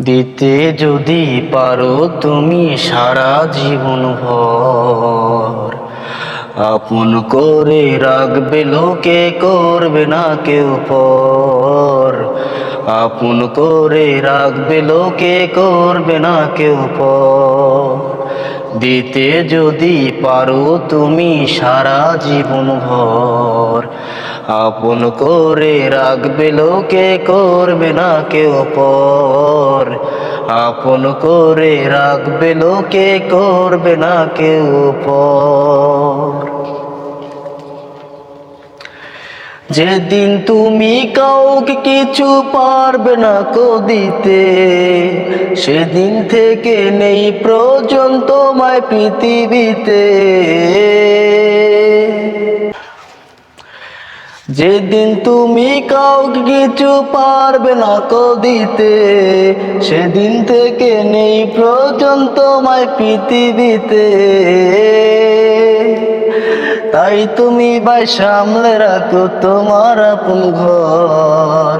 দিতে যদি পারো তুমি সারা জীবন ভর। আপন করে রাখবে লোকে, করবে না কেউ পর। আপন করে রাখবে লোকে, করবে না কেউ পর। দিতে যদি পারো তুমি সারা জীবন ভর। আপন করে রাখবে, লোকে করবে না কেউ পর। আপন করে রাখবে, লোকে করবে না কেউ পর। যেদিন তুমি কাউকে কিছু পারবে না কো দিতে, সেদিন থেকে নেই প্রয়োজন তোমায় পৃথিবীতে। যেদিন তুমি কাউকে কিছু পারবে না কো দিতে, সেদিন থেকে নেই প্রয়োজন তোমায় পৃথিবীতে। তাই তুমি ভাই সামলে রাখো তোমার আপন ঘর।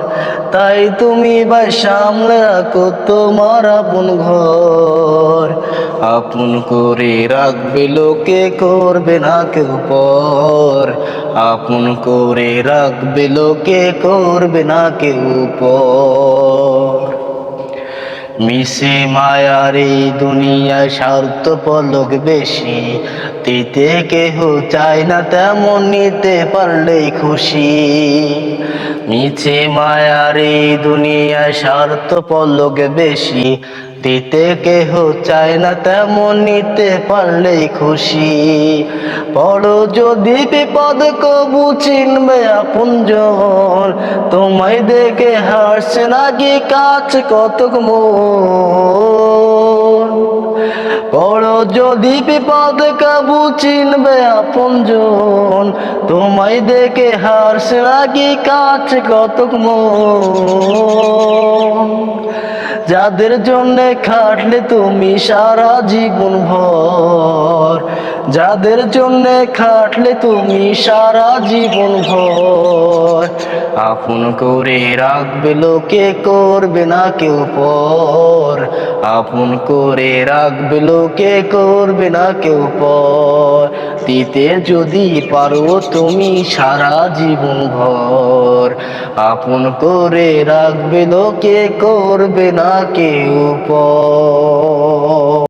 তাই তুমি বা সামলে রাখো তোমার আপন ঘর। আপন করে রাখবে লোকে, করবে না কেউ পর। আপন করে রাখবে লোকে, করবে না কেউ পর। মিশে মায়ার এই দুনিয়া স্বার্থ পলক বেশি। দিতে কেহ চায় না তেমন নিতে পারলেই খুশি। মিছে মায়ার এই দুনিয়া স্বার্থ পলক বেশি। দিতে কেহ চায় না তেমন নিতে পারলেই খুশি। বড় যদি বিপদ কবু চিনবে আপনজন তোমায় দেখে হাসছে নাকি কতক মন। বড় যদি বিপদ কাবু চিনবে আপনজন তোমায় দেখে হাসছে নাকি কাছ কতক মন। যাদের জন্য খাটলে তুমি সারা জীবন ভর, যাদের জন্য খাটলে তুমি সারা জীবন ভর। আপন করে রাখবে লোকে, করবে না কেউ পর। আপন করে রাখবে লোকে, করবে না কেউ পর। দিতে যদি পারো তুমি সারা জীবন ভর। আপন করে রাখবে লোকে, করবে না কেউ